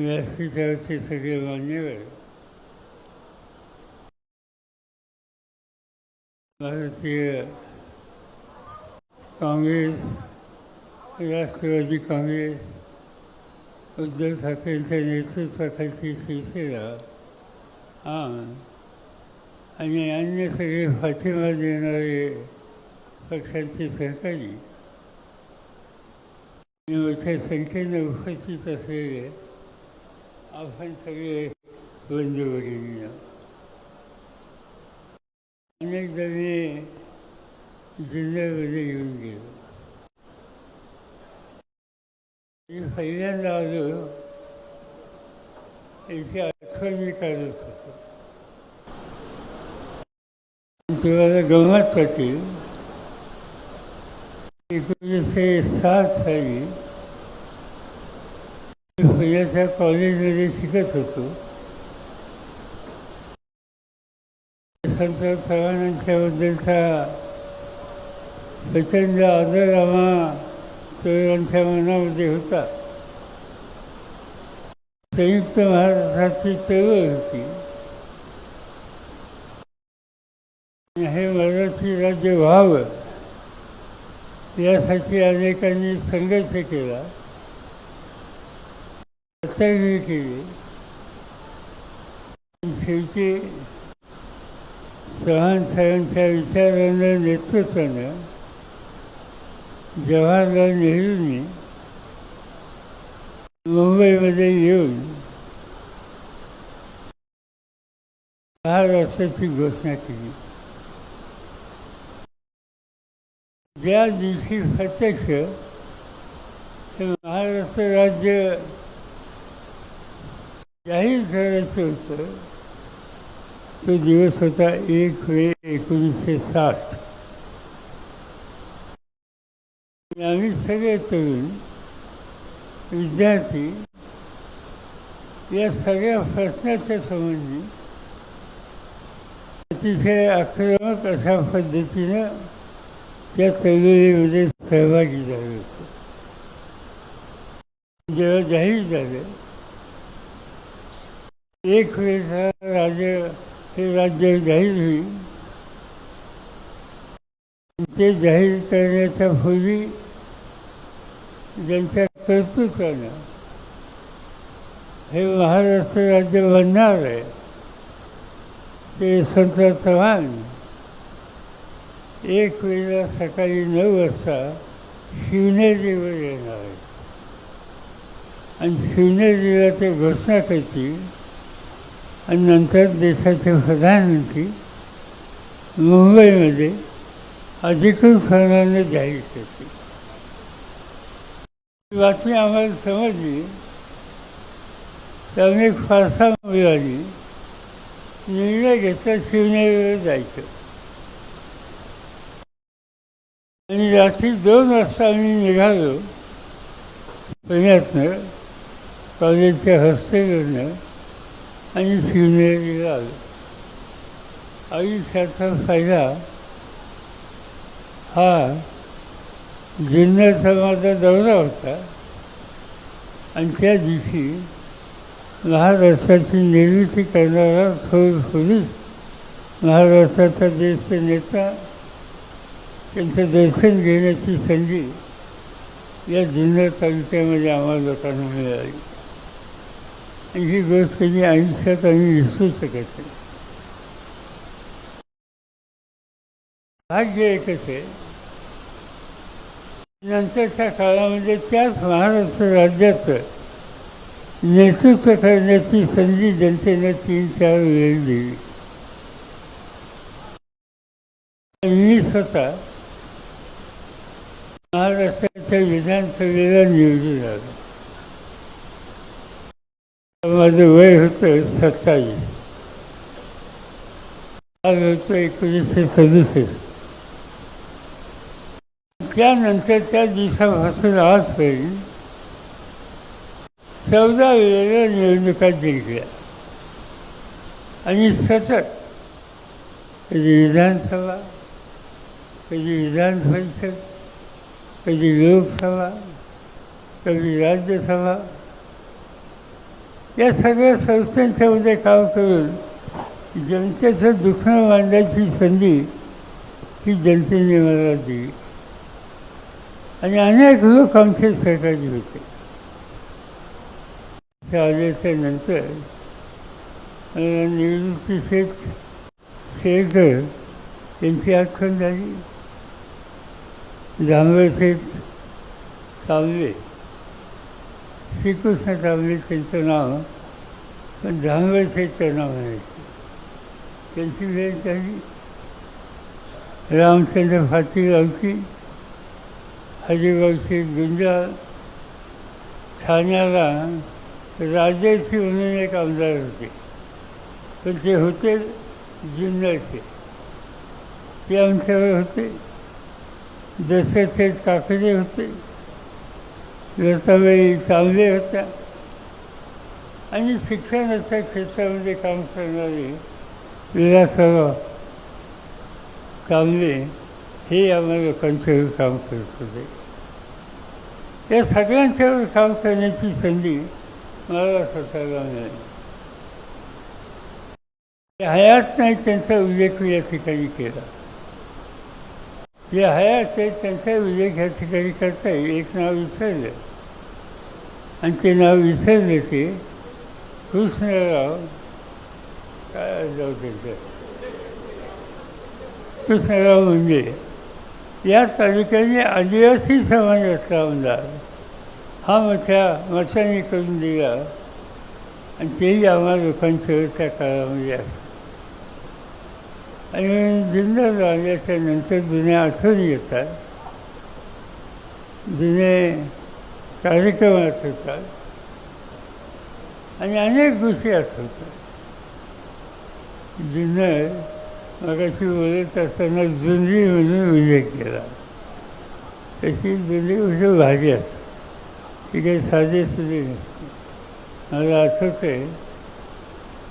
व्यासपीठावरचे सगळे मान्यवर भारतीय काँग्रेस राष्ट्रवादी काँग्रेस उद्धव ठाकरेंच्या नेतृत्वाखालची शिवसेना आम आणि अन्य सगळे पाठिंबा देणारे पक्षांची सरकारी आणि मोठ्या संख्येनं उपस्थित असलेले आपण सगळे बंधू अनेक जणी जिल्ह्यामध्ये येऊन गेलो. मी पहिल्यांदा आलो याची आठवण मी काढत होतो. तुम्हाला गमत वाटेल एकोणीसशे सात साली मी कॉलेजमध्ये शिकत होतो. संत चव्हाणांच्याबद्दलचा प्रचंड आदर आम्हा तरुणांच्या मनामध्ये होता. संयुक्त महाराष्ट्राची चळवळ होती. हे मराठी राज्य व्हावं यासाठी अनेकांनी संघर्ष केला. सत्याग्रह केले शेवटी चव्हाण साहेबांच्या विचारानं नेतृत्वानं जवाहरलाल नेहरूंनी मुंबईमध्ये येऊन महाराष्ट्राची घोषणा केली. ज्या दिवशी प्रत्यक्ष महाराष्ट्र राज्य जाहीर करायचं होतं. तो दिवस होता एक मे एकोणीसशे साठ. आम्ही सगळे तरुण विद्यार्थी या सगळ्या प्रश्नाच्या संबंधी अतिशय आक्रमक अशा पद्धतीनं त्या चळवळीमध्ये सहभागी झाले होते. जेव्हा जाहीर झालं एक वेळेस राज्य हे राज्य जाहीर होईल. ते जाहीर करण्याच्या पूर्वी ज्यांच्या कर्तृत्वानं हे महाराष्ट्र राज्य बनणार आहे. ते संत चव्हाण एक वेळेला सकाळी नऊ वाजता शिवनेरीवर येणार आहे आणि शिवनेरीला ते घोषणा करतील आणि नंतर देशाचे प्रधानमंत्री मुंबईमध्ये अधिकृत अधिकृतपणाने जाहीर केली. बातमी आम्हाला समजली. त्यामुळे फारसा मुलांनी निर्णय घेतला शिवनेरीवर जायचं. आणि रात्री दोन वाजता आम्ही निघालो पुण्यातनं कॉलेजच्या हॉस्टेलवरनं. आणि शिवनेरीला आलो त्याचा फायदा हा जिल्ह्याचा माझा दौरा होता. आणि त्या दिवशी महाराष्ट्राची निर्मिती करणारा थोर पोलीस महाराष्ट्राचा ज्येष्ठ नेता त्यांचं दर्शन घेण्याची संधी या जुन्नर तालुक्यामध्ये आम्हाला लोकांना मिळाली. आणि ही गोष्ट कधी आयुष्यात आम्ही विसरू शकत नाही. भाग्य एकच आहे. नंतरच्या काळामध्ये त्याच महाराष्ट्र राज्याचं नेतृत्व करण्याची संधी जनतेने तीन चार वेळ दिली. मी स्वतः महाराष्ट्राच्या विधानसभेला निवडून आलो. माझं वय होतं सत्तावीस. आज होतं एकोणीसशे सदुसष्ट. त्यानंतर त्या दिवसापासून आजपर्यंत चौदा वेळेला निवडणुका जिंकल्या. आणि सतत कधी विधानसभा कधी विधान परिषद कधी लोकसभा कधी राज्यसभा या सगळ्या संस्थांच्यामध्ये काम करून जनतेचं दुखणं मांडायची संधी ही जनतेने मला दिली. आणि अनेक लोक आमचे सहकारी होते. त्या आल्याच्यानंतर निवृत्ती शेठ शेळकर यांची आठवण झाली. जांभळ शेठ तांबे श्रीकृष्ण चांगले त्यांचं नाव पण जांभळ शेठचं नाव म्हणायचं त्यांची वेळ झाली रामचंद्र फातीगावची हरिगावची गुंजा ठाण्याला राजाची म्हणून एक आमदार होते. पण ते होते जुन्नरचे. ते आमच्यावर होते. दशरथ काकडे होते लताबाई चांगले होत्या. आणि शिक्षणाच्या क्षेत्रामध्ये काम करणारे विलासराव चांगले हे आम्हा लोकांच्यावर काम करत होते. या सगळ्यांच्यावर काम करण्याची संधी मला स्वतःला मिळाली. हयात नाही त्यांचा उल्लेख या ठिकाणी केला. जे हयात आहेत त्यांचा उल्लेख ह्या ठिकाणी करता येईल. एक नाव विसरलं. आणि ते नाव विसरले ते कृष्णराव काय जाऊ त्यांचं कृष्णराव म्हणजे या तालुक्याने आदिवासी समाजाचा आमदार हा मोठ्या मताने करून दिला. आणि तेही आम्हा लोकांचं त्या काळामध्ये असतं. आणि जिंदा झाल्याच्यानंतर जुने आठवणी येतात. जुने कार्यक्रम आठवतात. आणि अनेक गोष्टी आठवतात. जुन्नर मगाशी बोलत असताना जुंदी म्हणून उल्लेख केला. तशी जुंदी म्हणजे भाजी असते ती काही साधे सुधी नसते मला आठवतं आहे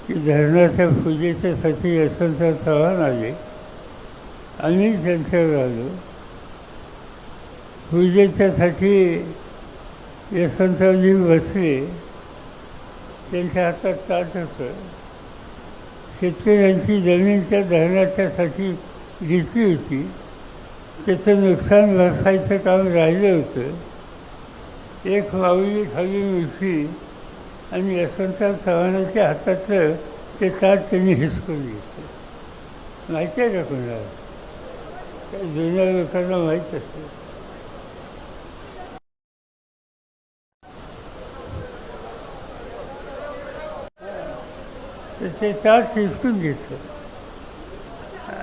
की धरणाच्या पूजेच्यासाठी यशवंतराव चव्हाण आले. आम्ही त्यांच्यावर आलो पूजेच्यासाठी यशवंतरावजी बसले. त्यांच्या हातात ताट होतं. शेतकऱ्यांची जमीन त्या धरणाच्यासाठी घेतली होती. त्याचं नुकसान भरपाईचं काम राहिलं होतं. एक माऊली खाली उठली आणि यशवंतराव चव्हाणाच्या हातातलं ते ताट त्यांनी हिसकून घेतलं. माहिती आहे का कोणाला? त्या जुन्या लोकांना माहीत असतं. तर ते ताट हिसकून घेतलं.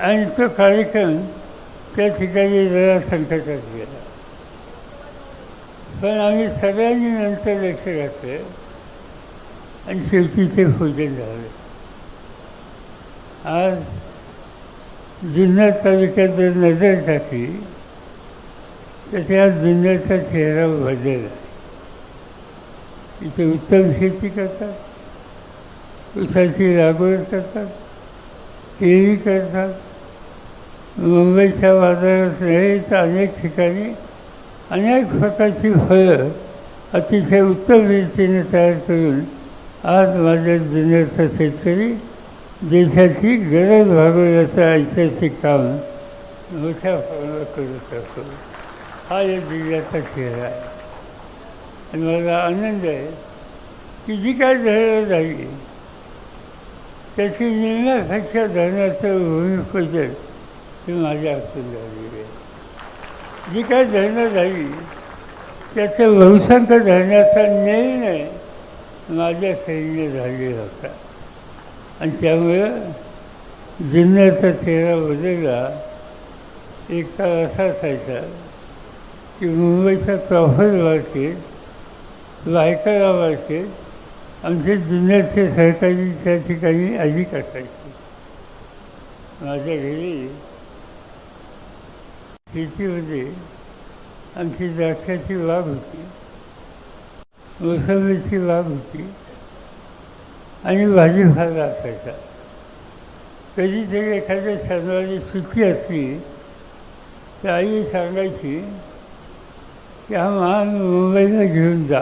आणि तो कार्यक्रम त्या ठिकाणी जरा संकटात गेला. पण आम्ही सगळ्यांनी नंतर लक्ष घातलं. आणि शेवटी ते भोजन झालं. आज जुन्नर तालुक्यात जर नजर टाकली तर त्या जुन्नरचा चेहरा बदलला. इथे उत्तम शेती करतात ऊसाची लागवड करतात केळी करतात. मुंबईच्या बाजारात नाही तर अनेक ठिकाणी अनेक प्रकारची फळं अतिशय उत्तम रीतीने तयार करून आज माझ्या जुन्याचा शेतकरी देशाची गरज भागवण्याचं ऐतिहासिक काम मोठ्या प्रमाणात करत असतो हा या जिल्ह्याचा चेहरा आहे. आणि मला आनंद आहे की जी काय धरणं झाली त्याची निर्णयापेक्षा धरणाचं भूमिपूजन हे माझ्या हातून झालेली आहे. जी काय धरणं झाली त्याचं बहुसंख्य धरण्याचा निर्णय माझ्या सैन्य झालेला होता. आणि त्यामुळं जुन्नरचा चेहरा बदलला एक काळ असा असायचा की मुंबईचा प्रॉफर मार्केट बायकाला मार्केट आमचे जुन्नरचे सहकारी त्या ठिकाणी अधिक असायचे. माझ्या घरी शेतीमध्ये आमची द्राक्षाची बाग होती. मोसंबीची बाग होती आणि भाजीपाला असायचा. कधीतरी एखाद्या चंद्राची सुट्टी असली तर आई सांगायची की हा माल मुंबईला घेऊन जा.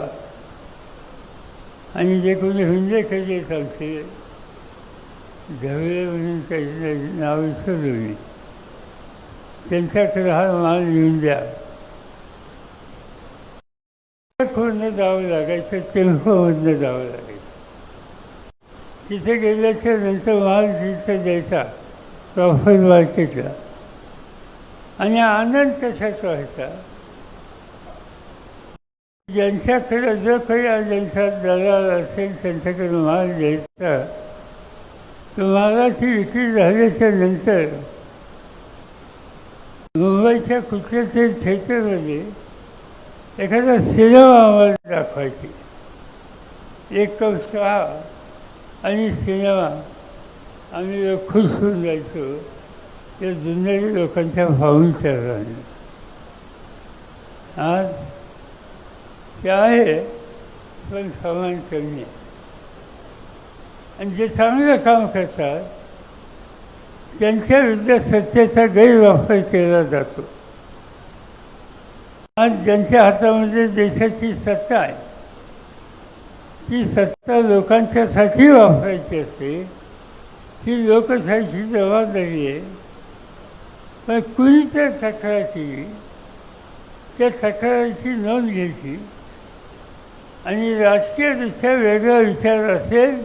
आणि जे कोणी हुंडेखोर चालते ढवळे म्हणून काही नाव विसरलो मी त्यांच्याकडे हा माल येऊन द्या. फोडणं जावं लागायचं टेम्पोमधनं जावं लागायचं. तिथे गेल्याच्यानंतर माल तिथं द्यायचा प्रॉफिट मार्केटला आणि आनंद कशाचा व्हायचा. ज्यांच्याकडे जो काही ज्यांचा दलाल असेल त्यांच्याकडे माल द्यायचा. तो मालाची विक्री झाल्याच्यानंतर मुंबईच्या कुठल्या तरी थिएटरमध्ये एखादा सिनेमा आम्हाला दाखवायची. एक कप चहा आणि सिनेमा. आम्ही खुश होऊन जायचो त्या जुन्नरी लोकांच्या भाऊंच्या आज ते आहे पण सामान कमी आहे आणि जे चांगलं काम करतात त्यांच्याविरुद्ध सत्तेचा गैरवापर केला जातो. आज ज्यांच्या हातामध्ये देशाची सत्ता आहे. ती सत्ता लोकांच्यासाठी वापरायची असते. ही लोकशाहीची जबाबदारी आहे. पण कुणी त्या तक्रार केली त्या तक्रारीची नोंद घ्यायची. आणि राजकीयदृष्ट्या वेगळा विचार असेल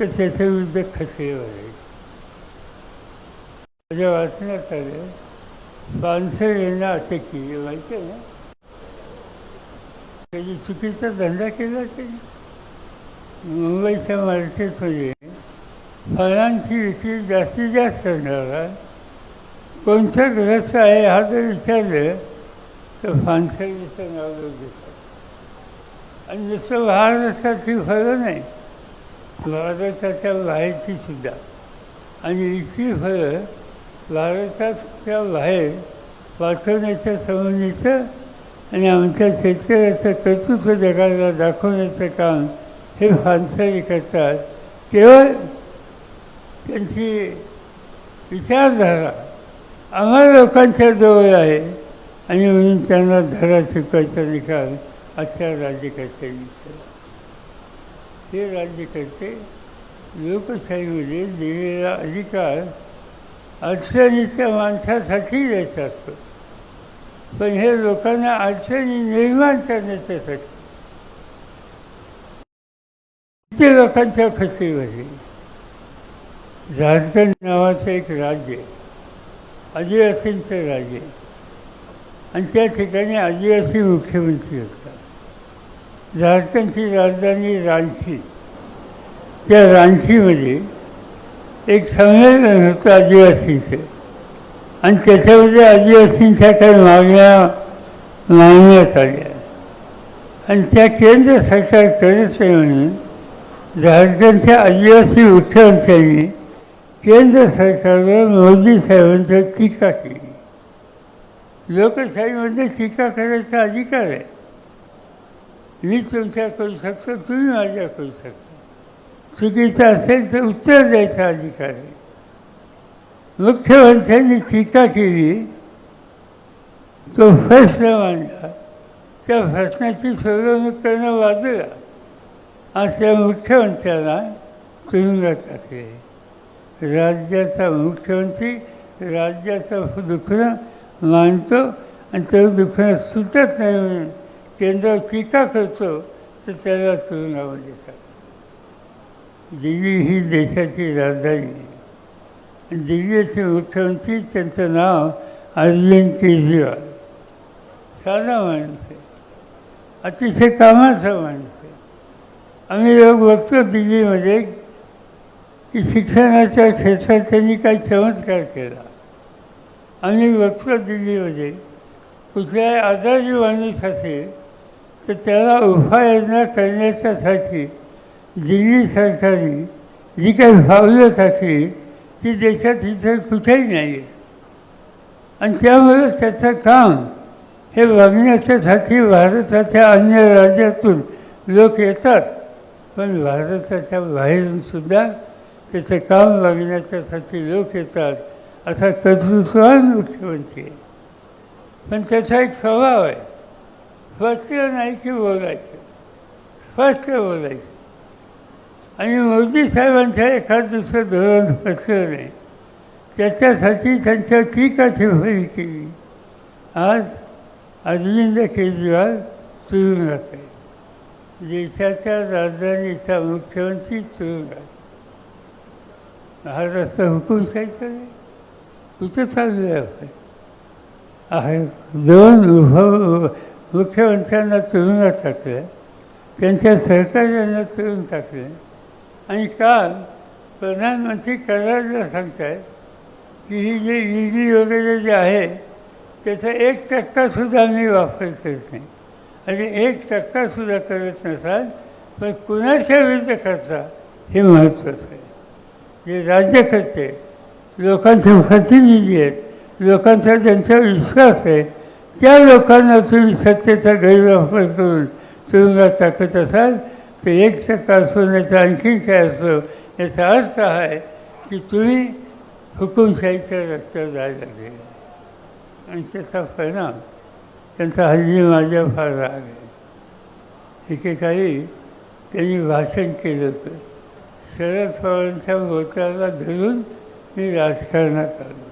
तर त्याच्या विरुद्ध खसरे व्हायचे माझ्या वाचण्यात आलं बांसर यांना अटक केली माहिती आहे ना? त्याची चुकीचा धंदा केला त्यांनी. मुंबईच्या मार्केटमध्ये फळांची विक्री जास्तीत जास्त करणारा कोणत्या ग्रस्त आहे हा जर विचारलं तर फानसरीचं नाव घेतात देतात. आणि जसं महाराष्ट्राची फळं नाही भारताच्या बाहेरची सुद्धा. आणि इतकी फळं भारताच्या बाहेर वाचवण्याच्या संबंधीचं आणि आमच्या शेतकऱ्याचं कर्तृत्व जगाला दाखवण्याचं काम हे फानसरी करतात. केवळ त्यांची विचारधारा आम्हाला लोकांच्या जवळ आहे आणि म्हणून त्यांना धडा शिकवायचा निकाल अशा राज्यकर्त्यांनी केला हे राज्यकर्ते लोकशाहीमध्ये दिलेला अधिकार अडचणीच्या माणसासाठी द्यायचा असतो. पण हे लोकांना अडचणी निर्माण करण्याच्यासाठी किती लोकांच्या खचीमध्ये झारखंड नावाचं एक राज्य आदिवासींचं राज्य आणि त्या ठिकाणी आदिवासी मुख्यमंत्री होता झारखंडची राजधानी रांची. त्या रांचीमध्ये एक संमेलन होतं आदिवासींचं. आणि त्याच्यामध्ये आदिवासींच्या काही मागण्या मागण्यात आल्या. आणि त्या केंद्र सरकार करत झारखंडच्या आदिवासी मुख्यमंत्र्यांनी केंद्र सरकारवर मोदी साहेबांची टीका केली. लोकशाहीमध्ये टीका करायचा अधिकार आहे. मी तुमच्या करू शकतो तुम्ही माझ्या करू शकता. चुकीचं असेल तर उत्तर द्यायचा अधिकार आहे. मुख्यमंत्र्यांनी टीका केली तो प्रश्न मांडला त्या प्रश्नाची सोडवणूक करणं वाजलं. आज त्या मुख्यमंत्र्यांना तुरुंगात टाकले. राज्याचा मुख्यमंत्री राज्याचं दुखणं मानतो आणि ते दुखणं सुटत नाही म्हणून केंद्रावर टीका करतो तर त्याला तुरुंगामध्ये टाकतो. दिल्ली ही देशाची राजधानी आहे दिल्लीचे त्यांचं नाव अरविंद केजरीवाल. साधा माणूस आहे अतिशय कामाचा माणूस. आहे आम्ही लोक बघतो दिल्लीमध्ये की शिक्षणाच्या क्षेत्रात त्यांनी काही चमत्कार केला. आम्ही बघतो दिल्लीमध्ये कुठल्याही आजारी माणूस असेल तर त्याला उपाययोजना करण्याच्यासाठी दिल्ली सरकारने जी काही भावलं टाकली ती देशात इतर कुठेही नाही. आहे आणि त्यामुळे त्याचं काम हे बघण्याच्यासाठी भारताच्या अन्य राज्यातून लोक येतात. पण भारताच्या बाहेरून सुद्धा त्याचं काम बघण्याच्यासाठी लोक येतात असा कर्तृत्वान मुख्यमंत्री आहे. पण त्याचा एक स्वभाव आहे. स्पष्ट नाही की बोलायचं. स्पष्ट बोलायचं. आणि मोदी साहेबांचं एखाद दुसरं धोरण बसलं नाही त्याच्यासाठी त्यांच्या टीका टिप्पणी केली. आज अरविंद केजरीवाल तुरुंगात आहे देशाच्या राजधानीचा मुख्यमंत्री तुरुंगात हा रस्ता हुकुमशाहीचा नाही कुठं चाललं आहे आहे. दोन उप मुख्यमंत्र्यांना तुरुंगात टाकलं. त्यांच्या सहकार्यांना तुरुंग टाकलं. आणि काल प्रधानमंत्री करायला सांगतायत की ही जे ईडी वगैरे जे आहे त्याचा एक टक्कासुद्धा मी वापर करत नाही. आणि एक टक्कासुद्धा करत नसाल पण कुणाच्या विरुद्ध करता हे महत्त्वाचं आहे. जे राज्यकर्ते लोकांचे प्रतिनिधी आहेत लोकांचा त्यांचा विश्वास आहे त्या लोकांना तुम्ही सत्तेचा गैरवापर करून तुरुंगात टाकत असाल ते एक टक्का असो नाही तर आणखी काय असो याचा अर्थ आहे की तुम्ही हुकुमशाहीच्या रस्त्यावर जायला लागले आणि त्याचा परिणाम त्यांचा हल्ली माझ्या फार राग आहे एकेकाळी त्यांनी भाषण केलं होतं शरद पवारांच्या मोत्याला धरून मी राजकारणात आलो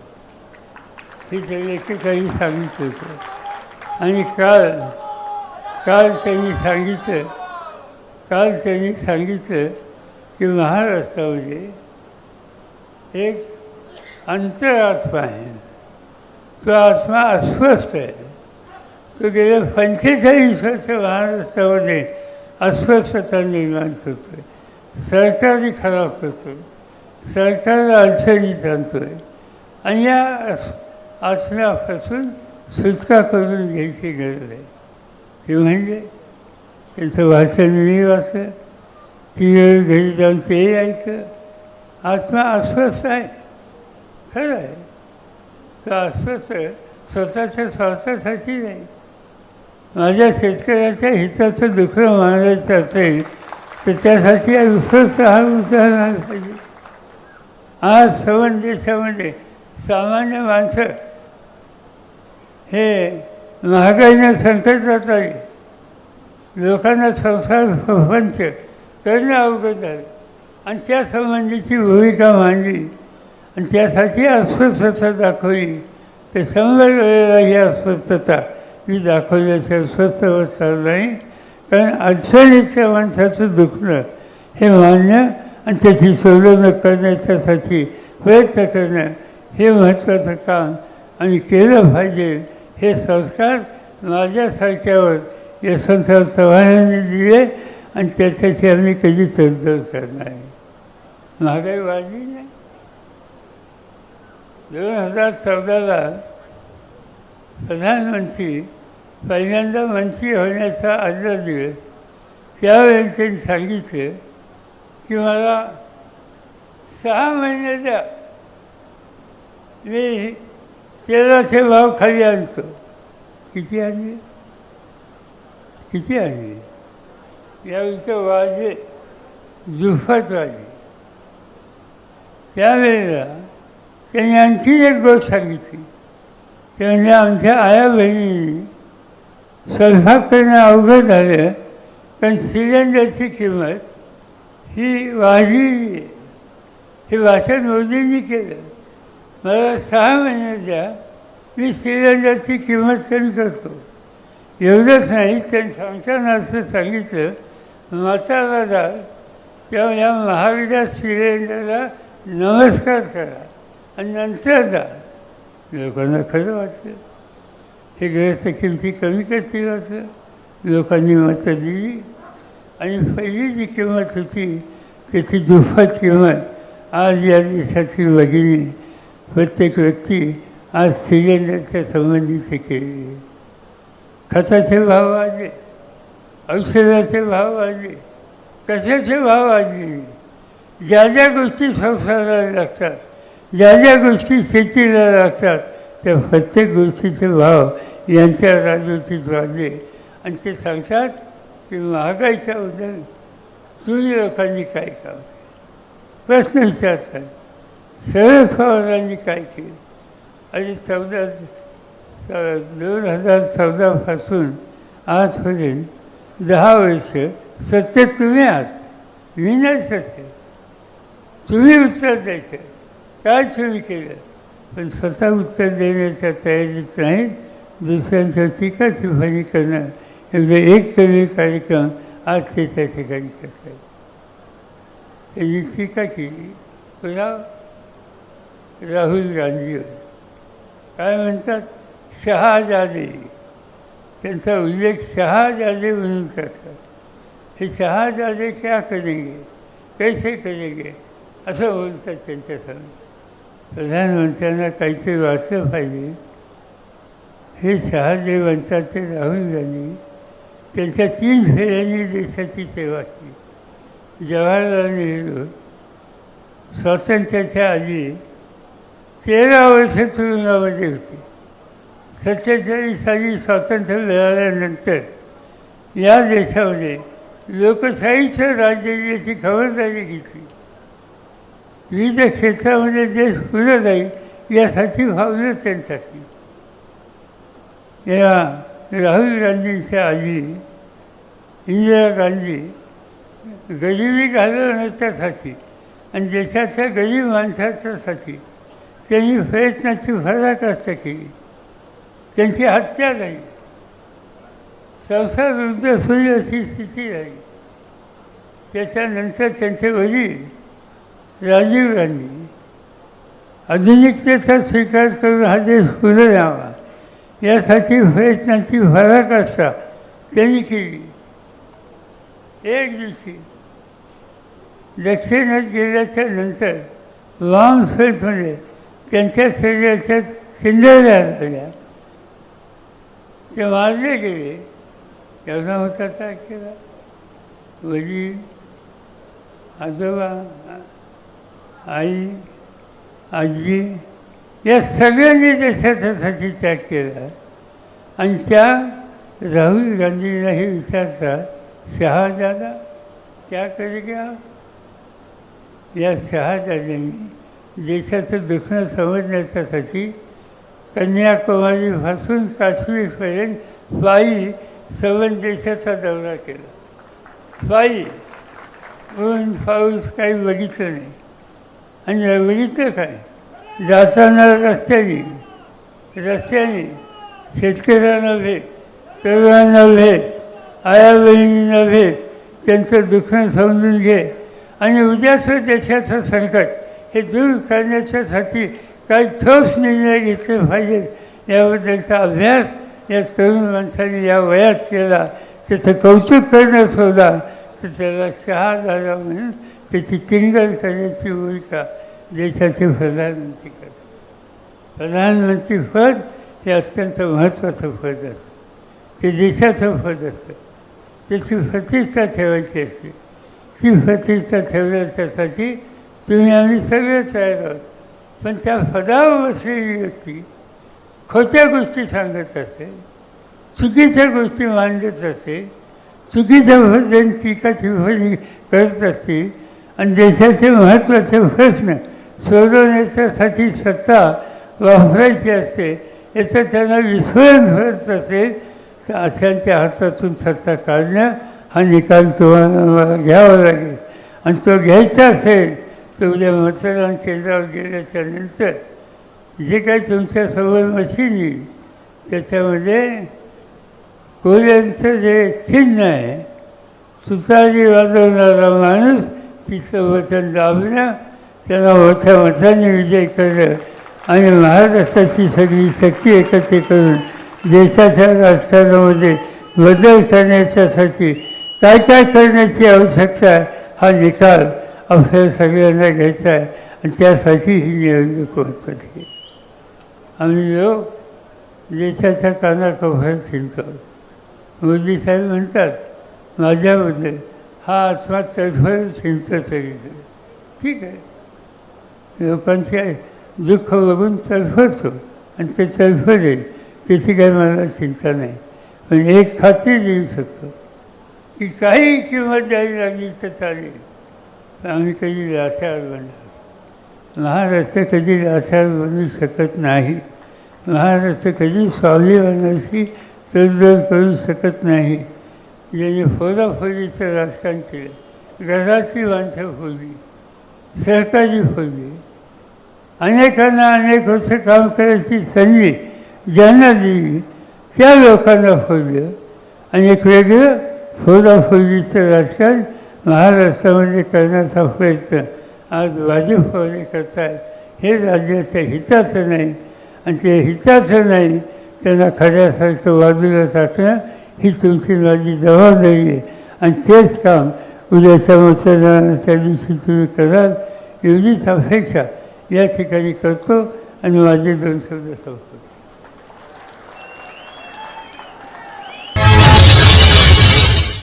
हे त्यांनी एकेकाळी सांगितलं होतं आणि काल काल त्यांनी सांगितलं काल त्यांनी सांगितलं की महाराष्ट्रामध्ये एक अंतरात्मा आहे. तो आत्मा अस्वस्थ आहे. तो गेल्या पंचेचाळीस वर्ष महाराष्ट्रामध्ये अस्वस्थता निर्माण करतो आहे सरकारही खराब करतो आहे सरकारला अडचणीत आणतो आहे आणि या आत्म्यापासून सुटका करून घ्यायची गरज आहे. ती म्हणजे त्यांचं भाषण मी वाचलं ती वेळ घरी जाऊन ते ऐकलं आत्मा अस्वस्थ आहे खरं आहे तो अस्वस्थ स्वतःच्या स्वार्थासाठी नाही। माझ्या शेतकऱ्याच्या हिताचं दुःख मानायचं असेल तर त्यासाठी अस्वस्थ हा उदाहरण पाहिजे आज सवन देशामध्ये सामान्य माणसं हे महागाईनं संकटात आली लोकांना संसार प्रपंच करणं अवगत झालं आणि त्यासंबंधीची भूमिका मांडली. आणि त्यासाठी अस्वस्थता दाखवली. तर शंभर वेळेला ही अस्वस्थता मी दाखवल्याशिवाय स्वस्थ होत नाही. कारण अडचणीच्या माणसाचं दुखणं हे मानणं आणि त्याची सोडवणूक करण्याच्यासाठी प्रयत्न करणं हे महत्त्वाचं काम. आणि केलं पाहिजे हे संस्कार माझ्यासारख्यावर यशवंतराव चव्हाणांनी दिले आणि त्याच्याशी आम्ही कधी तडजोड करणार महागाई वाढली नाही दोन हजार चौदाला प्रधानमंत्री पहिल्यांदा मंत्री होण्याचा आदर दिले. त्यावेळी त्यांनी सांगितलं की मला सहा महिने द्या मी तेलाचे भाव खाली आणतो. किती आणले? किती आहे यावेळी वाजे जुफत दुफत त्यावेळेला त्यांनी आणखी एक गोष्ट सांगितली. ते म्हणजे आमच्या आया बहिणींनी स्वयंपाक करणं अवघड झालं पण सिलेंडरची किंमत ही वाढली. आहे हे वाचन मोदींनी केलं. मला सहा महिन्याच्या मी सिलेंडरची किंमत कमी करतो. एवढंच नाही त्यांनी सांगताना सांगितलं माता जाल तेव्हा या महागड्या सिलेंडरला नमस्कार करा आणि नंतर जा. लोकांना खरं वाटलं. हे गॅसच्या किमती कमी करतील असं. लोकांनी मतं दिली. आणि पहिली जी किंमत होती त्याची दुप्पट किंमत आज या देशातील भगिनी प्रत्येक व्यक्ती आज सिलेंडरच्या संबंधीचे केली. खताचे भाव वाढले औषधाचे भाव वाढले कशाचे भाव वाढले ज्या ज्या गोष्टी संसाराला लागतात ज्या ज्या गोष्टी शेतीला लागतात त्या प्रत्येक गोष्टीचे भाव यांच्या राजवटीत वाढले आणि ते सांगतात की महागाईच्या बद्दल जुनी लोकांनी काय काम प्रश्न विचारतात शरद पवारांनी काय केलं? आणि चौदा दोन हजार चौदापासून आजपर्यंत दहा वर्ष सत्य तुम्ही आहात. मी नाही सत्य. तुम्ही उत्तर द्यायचं काय तुम्ही केलं? पण स्वतः उत्तर देण्याच्या तयारीत नाही. दुसऱ्यांच्या टीका टिप्पणी करणं एवढे एक कमी कार्यक्रम आज ते त्या ठिकाणी करतात त्यांनी टीका केली. पुन्हा राहुल गांधीवर काय म्हणतात? शहाजादे. त्यांचा उल्लेख शहाजादे म्हणून करतात. हे शहाजादे क्या करेंगे? कैसे करेंगे? असं बोलतात त्यांच्यासमोर प्रधानमंत्र्यांना काहीतरी वाचलं पाहिजे. हे शहादेव म्हणतात ते राहुल गांधी त्यांच्या तीन फेऱ्यांनी देशाची सेवा केली. जवाहरलाल नेहरू स्वातंत्र्याच्या आधी तेरा वर्ष तुरुंगामध्ये होती. सत्तेचाळीस साली स्वातंत्र्य मिळाल्यानंतर या देशामध्ये लोकशाहीच्या राज्याची खबरदारी घेतली. विविध क्षेत्रामध्ये देश पुढे जाईल यासाठी भावना त्यांच्यासाठी या राहुल गांधींच्या आधी इंदिरा गांधी गरिबी घालवण्याच्यासाठी आणि देशाच्या गरीब माणसाच्यासाठी त्यांनी प्रयत्नाची पराकाष्ठा केली. त्यांची हत्या झाली. संसार वृद्ध होईल अशी स्थिती झाली. त्याच्यानंतर त्यांचे वडील राजीव गांधी आधुनिकतेचा स्वीकार करून हा देश पुढे यावा यासाठी प्रयत्नाची असता त्यांनी केली. एक दिवशी दक्षिणेत गेल्याच्यानंतर वामस्फेटमध्ये त्यांच्या शरीराच्या चिंधल्या झाल्या ते वाजले गेले एवढा होता त्या केला? वडील आजोबा आई आजी या सगळ्यांनी देशाच्यासाठी त्याग केला. आणि त्या राहुल गांधींना हे विचारता शहाजादा त्या करे गया? या शहाजाद्यांनी देशाचं दुखणं समजण्याच्यासाठी कन्याकुमारीपासून काश्मीरपर्यंत पायी सवन देशाचा दौरा केला. पायी ऊन पाऊस काही बघितलं नाही. आणि बघितलं काय? जाताना रस्त्याने रस्त्याने शेतकऱ्यांना भेट तरुणांना भेट आया बहिणींना भेट त्यांचं दुःखण समजून घे. आणि उद्याचं देशाचं संकट हे दूर करण्याच्यासाठी काही ठोस निर्णय घेतले पाहिजेत त्याचा अभ्यास या तरुण माणसाने या वयात केला. त्याचं कौतुक करणं शोधा. तर त्याला शहा झाला म्हणून त्याची किंगल करण्याची भूमिका देशाचे प्रधानमंत्री करतात. प्रधानमंत्री पद हे अत्यंत महत्त्वाचं पद असतं. ते देशाचं पद असतं. त्याची प्रतिष्ठा ठेवायची असते. ती प्रतिष्ठा ठेवण्याच्यासाठी तुम्ही आम्ही सगळे तयार आहोत. पण त्या पदावर बसलेली व्यक्ती खोट्या गोष्टी सांगत असेल चुकीच्या गोष्टी मांडत असेल चुकीच्या भजन टीका टिप्पणी करत असते आणि देशाचे महत्त्वाचे प्रश्न सोडवण्याच्यासाठी सत्ता वापरायची असते याचं त्यांना विस्मरण होत असेल तर अशांच्या हातातून सत्ता काढणं हा निकाल तुम्हाला घ्यावा लागेल. आणि तो घ्यायचा असेल तर उद्या मतदान केंद्रावर गेल्याच्यानंतर जे काही तुमच्यासमोर मशीन येईल त्याच्यामध्ये कोल्यांचं जे चिन्ह आहे तुतारी वाजवणारा माणूस तिचं वचन दाबणं त्यांना मोठ्या मताने विजय करणं आणि महाराष्ट्राची सगळी शक्ती एकत्र करून देशाच्या राजकारणामध्ये बदल करण्याच्यासाठी काय काय करण्याची आवश्यकता हा निकाल आपल्याला सगळ्यांना घ्यायचं आहे. आणि त्यासाठी ही निवडणूक होत आहे आम्ही लोक देशाच्या कानाकोपऱ्यात हिंडतो मोदी साहेब म्हणतात माझ्याबद्दल हा आत्मा तडफडच हिंडतो तरी ठीक आहे. लोकांचे दुःख बघून तडफडतो आणि ते तडफडे त्याची काही मला चिंता नाही. पण एक खात्री देऊ शकतो की काही किंमत द्यावी लागली तर चालेल. आम्ही कधी लाचार बनणार महाराष्ट्र कधी लाचार बनू शकत नाही. महाराष्ट्र कधी स्वाभिमानाशी तडजोड करू शकत नाही. ज्यांनी फोडाफोडीचं राजकारण केलं. गजाची माणसं फोडली. सहकारी फोडली. अनेकांना अनेक वर्ष काम करायची संधी ज्यांना दिली त्या लोकांना फोडलं. आणि एक वेगळं फोडाफोडीचं राजकारण महाराष्ट्रामध्ये करण्याचा प्रयत्न आज भाजपवाले करतात हे राज्याच्या हिताचं नाही. आणि ते हिताचं नाही त्यांना खऱ्यासारखं बाजूला टाकणं ही तुमची माझी जबाबदारी आहे. आणि तेच काम उद्याच्या मतदानाच्या दिवशी तुम्ही कराल एवढीच अपेक्षा या ठिकाणी करतो आणि माझे दोन शब्द संपतो